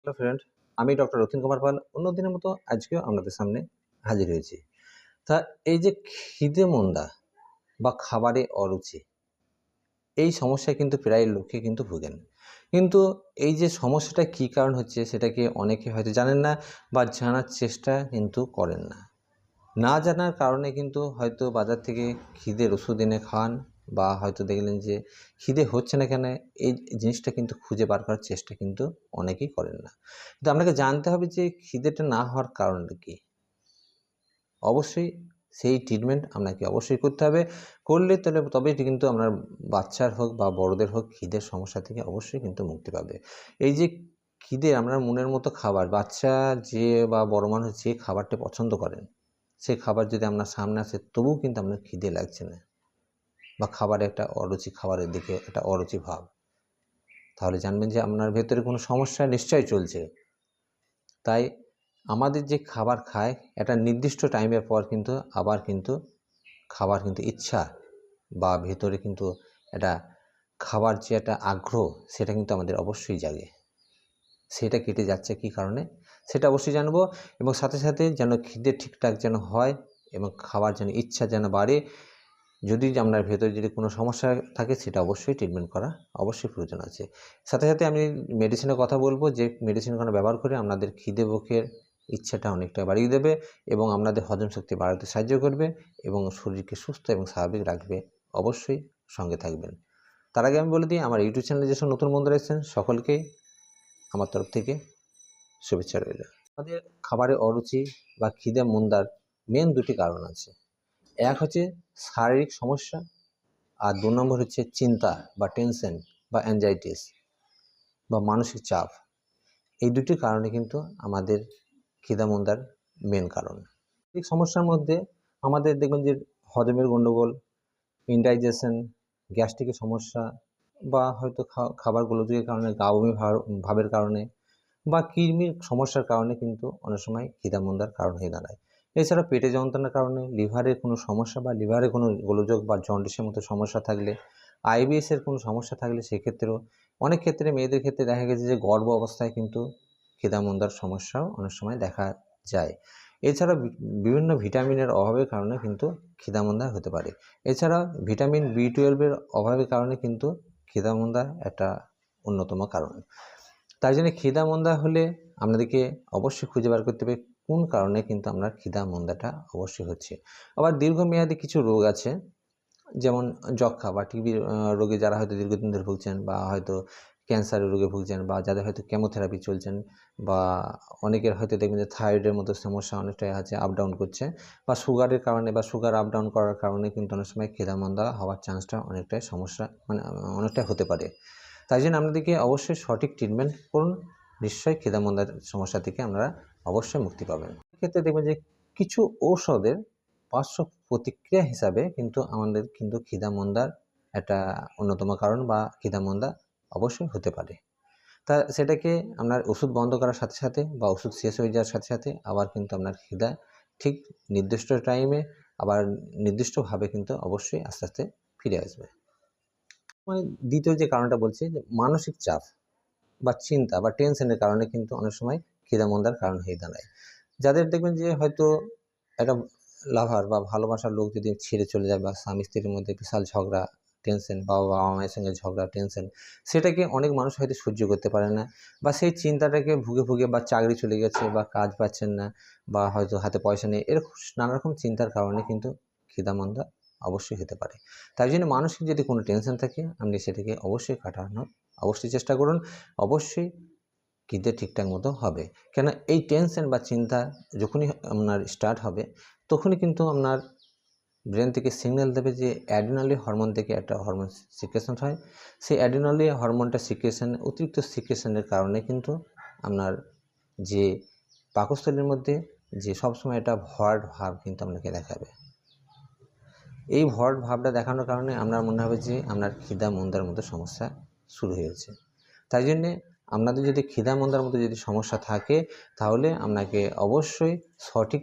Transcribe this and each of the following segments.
Hello friend আমি doctor Ratin Kumar Pal. অন্য দিনের মতো আজকেও আপনাদের সামনে হাজির হয়েছি। তা এই যে খিদে মন্দা বা খাবারে অরুচি, এই সমস্যায় কিন্তু প্রায় লোকে কিন্তু ভুগেন। কিন্তু এই যে সমস্যাটা কী কারণ হচ্ছে সেটাকে অনেকে হয়তো জানেন না বা জানার চেষ্টা কিন্তু করেন না। না জানার কারণে কিন্তু হয়তো বাজার থেকে খিদের ওষুধ এনে খান বা হয়তো দেখলেন যে খিদে হচ্ছে না কেন, এই জিনিসটা কিন্তু খুঁজে বার করার চেষ্টা কিন্তু অনেকেই করেন না। কিন্তু আপনাকে জানতে হবে যে খিদেটা না হওয়ার কারণটা কী। অবশ্যই সেই ট্রিটমেন্ট আপনাকে অবশ্যই করতে হবে। করলে তাহলে তবেই কিন্তু আপনার বাচ্চার হোক বা বড়দের হোক খিদের সমস্যা থেকে অবশ্যই কিন্তু মুক্তি পাবে। এই যে খিদে আপনার মনের মতো খাবার, বাচ্চা যে বা বড় মানুষ যে খাবারটা পছন্দ করেন সেই খাবার যদি আপনার সামনে আসে তবুও কিন্তু আপনার খিদে লাগছে না। বা খাবারে একটা অরুচি, খাবারের দিকে একটা অরুচি ভাব। তাহলে জানবেন যে আপনার ভেতরে কোনো সমস্যা নিশ্চয়ই চলছে। তাই আমাদের যে খাবার খায়, একটা নির্দিষ্ট টাইমের পর কিন্তু আবার কিন্তু খাবার কিন্তু ইচ্ছা বা ভেতরে কিন্তু একটা খাবার যে একটা আগ্রহ, সেটা কিন্তু আমাদের অবশ্যই জাগে। সেটা কেটে যাচ্ছে কী কারণে? সেটা অবশ্যই জানব এবং সাথে সাথে যেন খিদে ঠিকঠাক যেন হয় এবং খাবার যেন ইচ্ছা যেন বাড়ে যদি আপনার ভেতরে যদি কোনো সমস্যা থাকে, সেটা অবশ্যই ট্রিটমেন্ট করা অবশ্যই প্রয়োজন আছে। সাথে সাথে আমি মেডিসিনের কথা বলব যে মেডিসিনগুলো ব্যবহার করে আপনাদের খিদে বুকের ইচ্ছাটা অনেকটা বাড়িয়ে দেবে এবং আপনাদের হজম শক্তি বাড়াতে সাহায্য করবে এবং শরীরকে সুস্থ এবং স্বাভাবিক রাখবে, অবশ্যই সঙ্গে থাকবেন। তার আগে আমি বলে দিই, আমার ইউটিউব চ্যানেলে যেসব নতুন বন্ধুরা এসেছেন সকলকেই আমার তরফ থেকে শুভেচ্ছা রইল। আমাদের খাবারে অরুচি বা খিদে মন্দার মেন দুটি কারণ আছে। এক হচ্ছে শারীরিক সমস্যা আর দু নম্বর হচ্ছে চিন্তা বা টেনশন বা অ্যাংজাইটিস বা মানসিক চাপ। এই দুটি কারণে কিন্তু আমাদের খিদামন্দার মেন কারণ। এই সমস্যার মধ্যে আমাদের দেখবেন যে হজমের গণ্ডগোল ইনডাইজেশন গ্যাস্ট্রিকের সমস্যা বা হয়তো খাবার গোলযোগের কারণে গাবমি ভাবের কারণে বা কৃমির সমস্যার কারণে কিন্তু অনেক সময় খিদামন্দার কারণ হয়ে দাঁড়ায়। এছাড়া পেটে যন্ত্রণার কারণে লিভারের কোনো সমস্যা বা লিভারে কোনো গোলযোগ বা জন্ডিসের মতো সমস্যা থাকলে আইবিএসের কোনো সমস্যা থাকলে সেক্ষেত্রেও অনেক ক্ষেত্রে মেয়েদের ক্ষেত্রে দেখা গেছে যে গর্ভ অবস্থায় কিন্তু খিদামন্দার সমস্যাও অনেক সময় দেখা যায়। এছাড়া বিভিন্ন ভিটামিনের অভাবের কারণে কিন্তু খিদামন্দা হতে পারে। এছাড়া ভিটামিন বি টুয়েলভের অভাবের কারণে কিন্তু খিদামন্দা একটা অন্যতম কারণ। তাই জন্য খিদামন্দা হলে আপনাদেরকে অবশ্যই খুঁজে বার করতে হবে কোন কারণে কিন্তু আমরা খিদা মন্দাটা অবশ্যই হচ্ছে। আবার দীর্ঘমেয়াদী কিছু রোগ আছে, যেমন যক্ষা বা টিবি রোগে যারা হয়তো দীর্ঘদিন ধরে ভুগছেন বা হয়তো ক্যান্সারের রোগে ভুগছেন বা যাদের হয়তো কেমোথেরাপি চলছেন বা অনেকের হয়তো দেখবেন যে থাইরয়েডের মতো সমস্যা অনেকটাই আছে আপ ডাউন করছে বা সুগারের কারণে বা সুগার আপ ডাউন করার কারণে কিন্তু অনেক সময় মন্দা হওয়ার চান্সটা অনেকটাই সমস্যা মানে অনেকটাই হতে পারে। তাই জন্য আপনাদেরকে অবশ্যই সঠিক ট্রিটমেন্ট করুন। নিশ্চয়ই খিদামন্দার সমস্যা থেকে আমরা অবশ্যই মুক্তি পাবেন। ক্ষেত্রে দেখবেন যে কিছু ঔষধের পার্শ্ব প্রতিক্রিয়া হিসাবে কিন্তু আমাদের কিন্তু খিদামন্দার একটা অন্যতম কারণ বা খিদামন্দা অবশ্যই হতে পারে। তা সেটাকে আপনার ওষুধ বন্ধ করার সাথে সাথে বা ওষুধ শেষ হয়ে যাওয়ার সাথে সাথে আবার কিন্তু আপনার খিদা ঠিক নির্দিষ্ট টাইমে আবার নির্দিষ্টভাবে কিন্তু অবশ্যই আস্তে আস্তে ফিরে আসবে। দ্বিতীয় যে কারণটা বলছি যে মানসিক চাপ বা চিন্তা বা টেনশনের কারণে কিন্তু অনেক সময় খিদামন্দার কারণ হয়ে দাঁড়ায়। যাদের দেখবেন যে হয়তো একটা লাভার বা ভালোবাসার লোক যদি ছেড়ে চলে যায় বা স্বামী স্ত্রীর মধ্যে বিশাল ঝগড়া টেনশন বাবা বাবা মায়ের সঙ্গে ঝগড়া টেনশন সেটাকে অনেক মানুষ হয়তো সহ্য করতে পারে না বা সেই চিন্তাটাকে ভুগে ভুগে বা চাকরি চলে গেছে বা কাজ পাচ্ছেন না বা হয়তো হাতে পয়সা নেই, এরকম নানা রকম চিন্তার কারণে কিন্তু খিদামন্দা অবশ্যই হতে পারে। তাই জন্য মানসিক যদি কোনো টেনশন থাকে, আপনি সেটাকে অবশ্যই কাটানোর অবশ্যই চেষ্টা করুন। অবশ্যই খিদে ঠিকঠাক মতো হবে। কেন এই টেনশন বা চিন্তা যখনই আপনার স্টার্ট হবে, তখনই কিন্তু আপনার ব্রেন থেকে সিগন্যাল দেবে যে অ্যাডিনালি হরমোন থেকে একটা হরমোন সিক্রেশন হয়। সেই অ্যাডিনালি হরমোনটা সিক্রেশন অতিরিক্ত সিক্রেশনের কারণে কিন্তু আপনার যে পাকস্থলীর মধ্যে যে সবসময় একটা ভরাট ভাব কিন্তু আপনাকে দেখাবে। এই ভরাট ভাবটা দেখানোর কারণে আপনার মনে হবে যে আপনার খিদা, মন্দার মতো সমস্যা শুরু হয়েছে। তাই জন্যে আপনাদের যদি খিদা মন্দার মতো যদি সমস্যা থাকে, তাহলে আপনাকে অবশ্যই সঠিক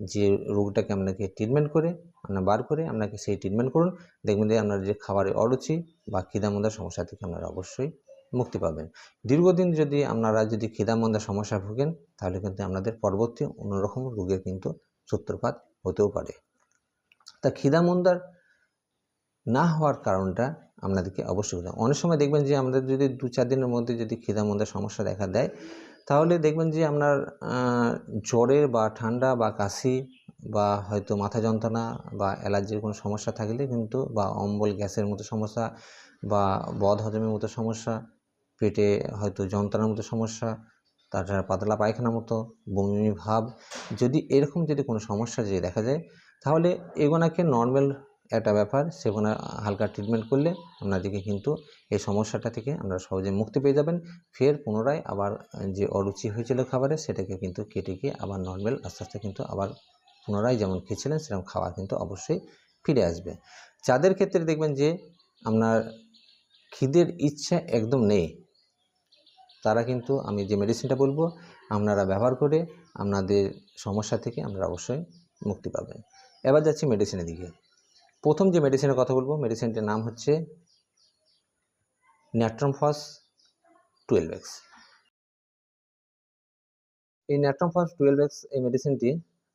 যে রোগটাকে আপনাকে ট্রিটমেন্ট করে, আপনার বার করে আপনাকে সেই ট্রিটমেন্ট করুন। দেখবেন যে আপনার যে খাবারের অরুচি বা খিদা মন্দার সমস্যা থেকে আপনারা অবশ্যই মুক্তি পাবেন। দীর্ঘদিন যদি আপনারা যদি খিদামন্দার সমস্যা ভোগেন, তাহলে কিন্তু আপনাদের পরবর্তী অন্যরকম রোগের কিন্তু সূত্রপাত হতেও পারে। তা খিদামন্দার না হওয়ার কারণটা আপনাদেরকে অবশ্যই। অনেক সময় দেখবেন যে আমাদের যদি দু চার দিনের মধ্যে যদি খিদামন্দার সমস্যা দেখা দেয়, তাহলে দেখবেন যে আপনার জ্বরের বা ঠান্ডা বা কাশি বা হয়তো মাথা যন্ত্রণা বা অ্যালার্জির কোনো সমস্যা থাকলে কিন্তু বা অম্বল, গ্যাসের মতো সমস্যা বা বদ হজমের মতো সমস্যা, পেটে হয়তো যন্ত্রণার মতো সমস্যা তাছাড়া পাতলা পায়খানার মতো, বমি, ভাব, যদি এরকম যদি কোনো সমস্যা যদি দেখা যায়, তাহলে এগুলোকে নর্মাল একটা ব্যাপার সেগুলো হালকা ট্রিটমেন্ট করলে আপনাদেরকে কিন্তু এই সমস্যাটা থেকে আপনারা সহজে মুক্তি পেয়ে যাবেন। ফের পুনরায় আবার যে অরুচি হয়েছিল খাবারে, সেটাকে কিন্তু কেটে গিয়ে আবার নর্মাল আস্তে আস্তে কিন্তু আবার পুনরায় যেমন খেয়েছিলেন, সেরকম খাওয়া কিন্তু অবশ্যই ফিরে আসবে। যাদের ক্ষেত্রে দেখবেন যে আপনার খিদের ইচ্ছা একদম নেই, তারা কিন্তু আমি যে মেডিসিনটা বলব, আপনারা ব্যবহার করে আপনাদের সমস্যা থেকে আপনারা অবশ্যই মুক্তি পাবেন। এবার যাচ্ছি মেডিসিনের দিকে। প্রথম যে মেডিসিনের কথা বলব মেডিসিনটির নাম হচ্ছে ন্যাট্রমফস টুয়েলভ এক্স এই ন্যাট্রমফস টুয়েলভ এক্স এই মেডিসিনটি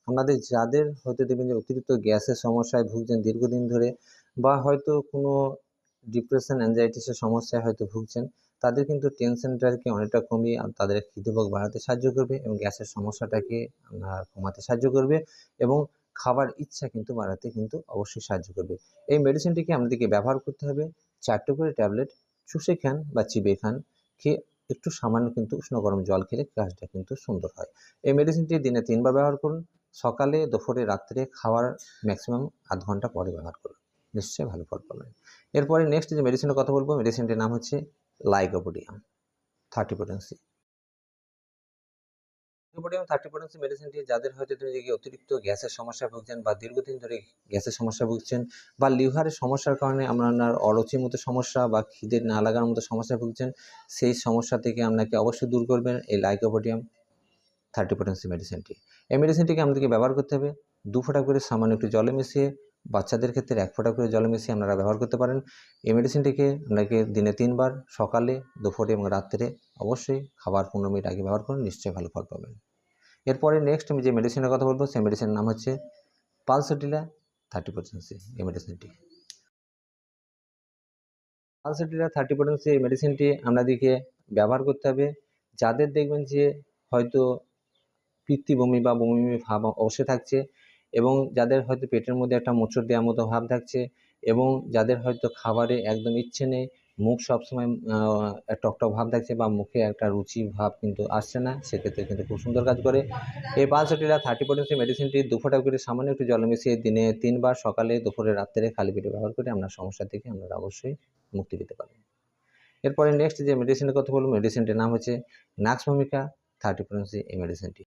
আপনাদের যাদের হয়তো দেখবেন যে অতিরিক্ত গ্যাসের সমস্যায় ভুগছেন দীর্ঘদিন ধরে বা হয়তো কোনো ডিপ্রেশন অ্যাংজাইটিসের সমস্যায় হয়তো ভুগছেন, তাদের কিন্তু টেনশনটাকে অনেকটা কমিয়ে তাদের খিদেভোগ বাড়াতে সাহায্য করবে এবং গ্যাসের সমস্যাটাকে কমাতে সাহায্য করবে এবং খাবার ইচ্ছা কিন্তু বাড়াতে কিন্তু অবশ্যই সাহায্য করবে। এই মেডিসিনটিকে আমাদেরকে ব্যবহার করতে হবে। চারটে করে ট্যাবলেট চুষে খান বা চিবে খান, খেয়ে একটু সামান্য কিন্তু উষ্ণ গরম জল খেলে কাজটা কিন্তু সুন্দর হয়। এই মেডিসিনটি দিনে তিনবার ব্যবহার করুন। সকালে, দুপুরে, রাত্রে খাওয়ার ম্যাক্সিমাম আধ ঘণ্টা পরে ব্যবহার করুন। নিশ্চয়ই ভালো ফল পাবেন। এরপরে নেক্সট যে মেডিসিনের কথা বলব মেডিসিনটির নাম হচ্ছে lycopodium thirty potency lycopodium thirty potency মেডিসিনটি যাদের হয়তো যে অতিরিক্ত গ্যাসের সমস্যা ভুগছেন বা দীর্ঘদিন ধরে গ্যাসের সমস্যা ভুগছেন বা লিভারের সমস্যার কারণে আপনার অরুচির মতো সমস্যা বা খিদের না লাগার মতো সমস্যা ভুগছেন, সেই সমস্যা থেকে আপনাকে অবশ্যই দূর করবেন এই লাইকোপোডিয়াম থার্টি পোটেন্সি মেডিসিনটি এই মেডিসিনটিকে আমাদেরকে ব্যবহার করতে হবে। দু ফোঁটা করে সামান্য একটু জলে মিশিয়ে, বাচ্চাদের ক্ষেত্রে এক ফোঁটা করে জলে মিশিয়ে আপনারা ব্যবহার করতে পারেন। এই মেডিসিনটিকে আপনাকে দিনে তিনবার সকালে, দুপুরে এবং রাত্রে অবশ্যই খাবার পনেরো মিনিট আগে ব্যবহার করুন, নিশ্চয়ই ভালো ফল পাবেন। এরপরে নেক্সট আমি যে মেডিসিনের কথা বলব, সেই মেডিসিনের নাম হচ্ছে পালসেটিলা থার্টি পার্সেন্সি এই মেডিসিনটি পালসেটিলা থার্টি পার্সেন্সি এই মেডিসিনটি আপনাদেরকে ব্যবহার করতে হবে। যাদের দেখবেন যে হয়তো পিত্তি বমি বা বমি বমি ভাব অবশ্যই থাকছে এবং যাদের হয়তো পেটের মধ্যে একটা মোচড় দেওয়ার মতো ভাব থাকছে এবং যাদের হয়তো খাবারে একদম ইচ্ছে নেই মুখ সবসময় টকটক ভাব থাকছে বা মুখে একটা রুচি ভাব কিন্তু আসছে না, সেক্ষেত্রে কিন্তু খুব সুন্দর কাজ করে। এই পালসটিরা থার্টি পার্সেন্ট মেডিসিনটি দু ফোঁটা করে সামান্য একটু জল মিশিয়ে দিনে তিনবার সকালে দুপুরে রাত্রে খালি পেটে ব্যবহার করে আপনার সমস্যা থেকে আপনারা অবশ্যই মুক্তি পেতে পারেন এরপরে নেক্সট যে মেডিসিনের কথা বলব মেডিসিনটির নাম হচ্ছে নাক্স ভূমিকা থার্টি পার্সেন্ট এই মেডিসিনটি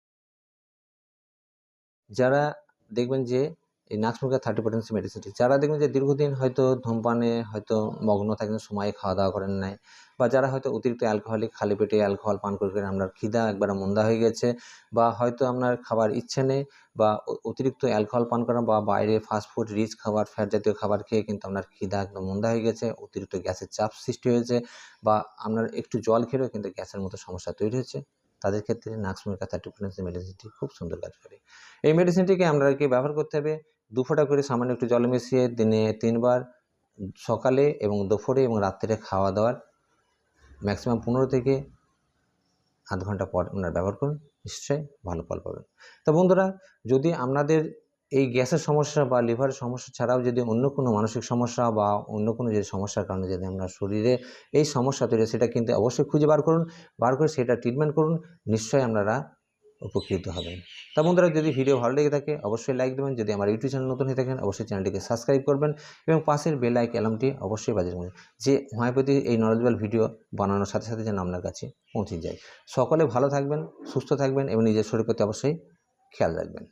যারা দেখবেন যে এই নাক্সমুখা থার্টি পার্সেন্ট মেডিসিনটি যারা দেখবেন যে দীর্ঘদিন হয়তো ধূমপানে হয়তো মগ্ন থাকেন, সময়ে খাওয়া দাওয়া করেন নাই, বা যারা হয়তো অতিরিক্ত অ্যালকোহলিক খালি পেটে অ্যালকোহল পান করে আপনার খিদা একবার মন্দা হয়ে গেছে, বা হয়তো আপনার খাবার ইচ্ছে নেই, বা অতিরিক্ত অ্যালকোহল পান করা বা বাইরে ফাস্টফুড রিচ খাবার ফ্যাট জাতীয় খাবার খেয়ে কিন্তু আপনার খিদা একদম মন্দা হয়ে গেছে, অতিরিক্ত গ্যাসের চাপ সৃষ্টি হয়েছে, বা আপনার একটু জল খেলেও কিন্তু গ্যাসের মতো সমস্যা তৈরি হচ্ছে। তাদের ক্ষেত্রে নাক্সমুখা থার্টি পার্সেন্ট মেডিসিনটি খুব সুন্দর কাজ করে। এই মেডিসিনটিকে আপনাকে ব্যবহার করতে হবে? দু ফোঁটা করে সামান্য একটু জল মিশিয়ে দিনে তিনবার সকালে এবং দুপুরে এবং রাত্রে খাওয়া দাওয়ার ম্যাক্সিমাম পনেরো থেকে আধ ঘণ্টা পর আপনারা ব্যবহার করুন। নিশ্চয়ই ভালো ফল পাবেন। তো বন্ধুরা, যদি আপনাদের এই গ্যাসের সমস্যা বা লিভারের সমস্যা ছাড়াও যদি অন্য কোনো মানসিক সমস্যা বা অন্য কোনো যে সমস্যার কারণে যদি আপনার শরীরে এই সমস্যা তৈরি সেটা কিন্তু অবশ্যই খুঁজে বার করুন। বার করে সেটা ট্রিটমেন্ট করুন। নিশ্চয়ই আপনারা উপকৃত হবেন। তা বন্ধুরা, যদি ভিডিও ভালো লেগে থাকে, অবশ্যই লাইক দেবেন। যদি আমার ইউটিউব চ্যানেল নতুন হয়ে থাকেন, অবশ্যই চ্যানেলটিকে সাবস্ক্রাইব করবেন এবং পাশের বেল আইক অ্যালার্মটি অবশ্যই বাজিয়ে রাখবেন যে হোমিওপ্যাথি এই নলেজেবল ভিডিও বানানোর সাথে সাথে যেন আপনার কাছে পৌঁছে যায়। সকলে ভালো থাকবেন, সুস্থ থাকবেন এবং নিজের শরীর প্রতি অবশ্যই খেয়াল রাখবেন।